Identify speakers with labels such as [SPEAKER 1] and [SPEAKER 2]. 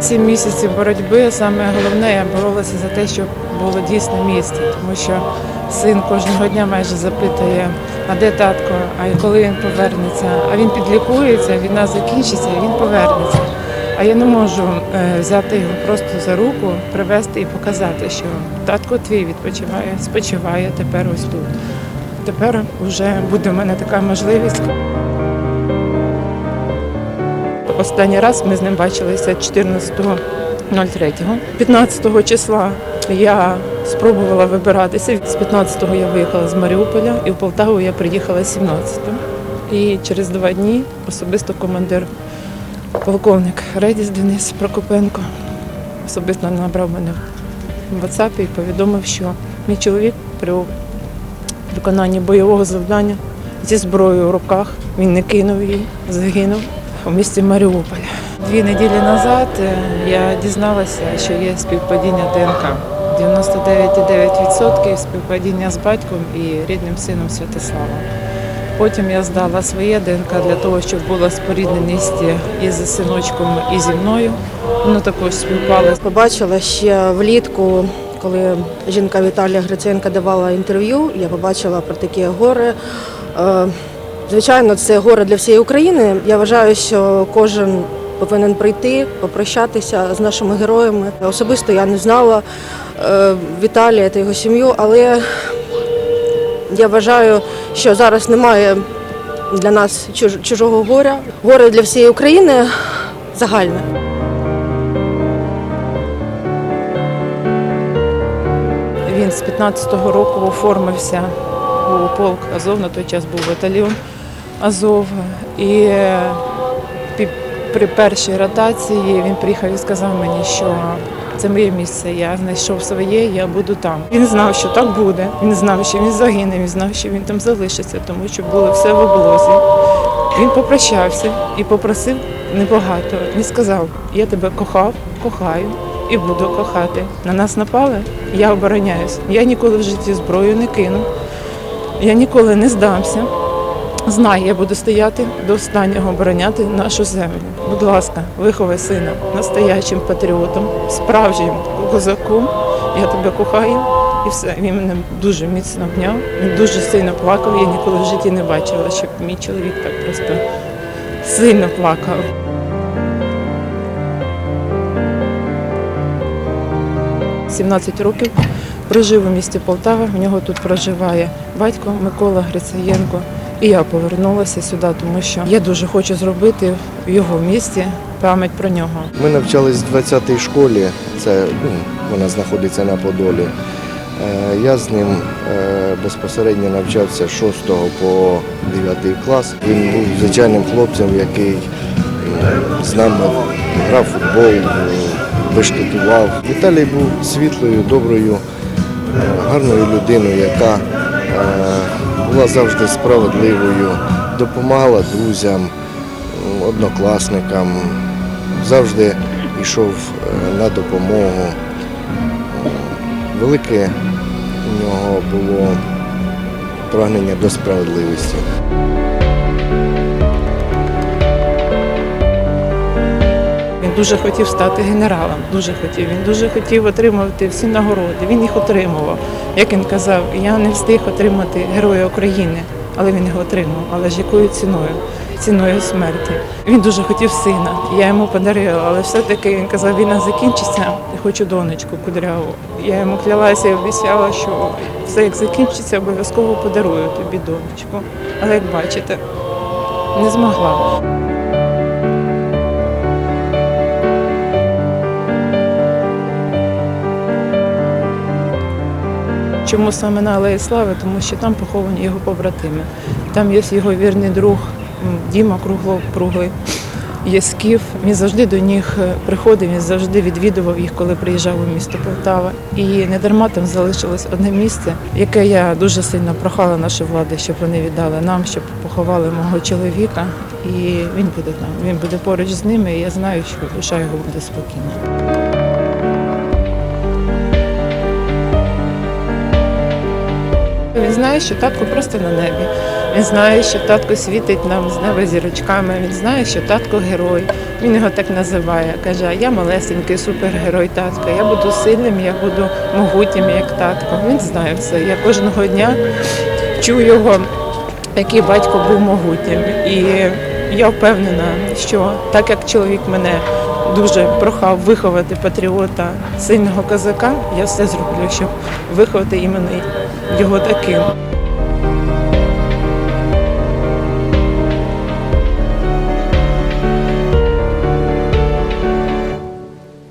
[SPEAKER 1] Сім місяців боротьби. Саме головне, я боролася за те, щоб було дійсно місце, тому що син кожного дня майже запитує, а де татко, а коли він повернеться. А він підлікується, війна закінчиться, і він повернеться. А я не можу е, взяти його просто за руку, привезти і показати, що татко твій відпочиває, спочиває тепер ось тут. Тепер вже буде в мене така можливість. Останній раз ми з ним бачилися 14.03. 15 числа я спробувала вибиратися. З 15-го я виїхала з Маріуполя і в Полтаву я приїхала 17-го. І через два дні особисто командир, полковник Редіс Денис Прокопенко особисто набрав мене в WhatsApp і повідомив, що мій чоловік при виконанні бойового завдання зі зброєю в руках. Він не кинув її, загинув у місті Маріуполь. Дві неділі назад е, я дізналася, що є співпадіння ДНК. 99,9% співпадіння з батьком і рідним сином Святославом. Потім я здала своє ДНК для того, щоб була спорідненість із синочком і зі мною. Воно також співпало.
[SPEAKER 2] Побачила ще влітку, коли жінка Віталія Гриценка давала інтерв'ю. Я побачила про такі гори. Звичайно, це горе для всієї України. Я вважаю, що кожен повинен прийти, попрощатися з нашими героями. Особисто я не знала е, Віталія та його сім'ю, але я вважаю, що зараз немає для нас чужого горя. Горе для всієї України загальне.
[SPEAKER 1] Він з 15-го року оформився у полк Азов, на той час був батальйон Азов. І е, при першій ротації він приїхав і сказав мені, що це моє місце, я знайшов своє, я буду там. Він знав, що так буде. Він знав, що він загине, він знав, що він там залишиться, тому що було все в облозі. Він попрощався і попросив небагато. Він сказав: я тебе кохав, кохаю і буду кохати. На нас напали, я обороняюсь. Я ніколи в житті зброю не кину. Я ніколи не здамся. Знай, я буду стояти до останнього обороняти нашу землю. Будь ласка, виховай сина настоячим патріотом, справжнім козаком. Я тебе кохаю. І все. Він мене дуже міцно обняв. Він дуже сильно плакав. Я ніколи в житті не бачила, щоб мій чоловік так просто сильно плакав. – 17 років прожив у місті Полтава. В нього тут проживає батько Микола Грицаєнко. І я повернулася сюди, тому що я дуже хочу зробити в його місті пам'ять про нього.
[SPEAKER 3] Ми навчались в 20-й школі, це ну, вона знаходиться на Подолі. Е, Я з ним е, безпосередньо навчався з 6 по 9 клас. Він був звичайним хлопцем, який з нами грав футбол, е, бешкетував. Віталій був світлою, доброю, гарною людиною, яка була завжди справедливою, допомагала друзям, однокласникам, завжди йшов е, на допомогу. Велике у нього було прагнення до справедливості.
[SPEAKER 1] Дуже хотів стати генералом, дуже хотів. Він дуже хотів отримувати всі нагороди. Він їх отримував. Як він казав, я не встиг отримати Героя України, але він його отримав. Але ж якою ціною? Ціною смерті. Він дуже хотів сина. Я йому подарила, але все-таки він казав, війна закінчиться, хочу донечку кудряву. Я йому клялася і обіцяла, що все як закінчиться, обов'язково подарую тобі донечку. Але як бачите, не змогла. Чому саме на Алеї Слави? Тому що там поховані його побратими. Там є його вірний друг Діма Кругло, Круглий, є скіф. Він завжди до них е, приходив, він завжди відвідував їх, коли приїжджав у місто Полтава. І не дарма там залишилось одне місце, яке я дуже сильно прохала наші влади, щоб вони віддали нам, щоб поховали мого чоловіка. І він буде там. Він буде поруч з ними. І я знаю, що душа його буде спокійна. Знає, що татко просто на небі. Він знає, що татко світить нам з неба зірочками. Він знає, що татко герой. Він його так називає. Каже, я малесенький супергерой татко. Я буду сильним, я буду могутнім, як татко. Він знає все. Я кожного дня чую його, який батько був могутнім. І я впевнена, що так як чоловік мене дуже прохав виховати патріота, сильного козака, я все зроблю, щоб виховати іменно його таким.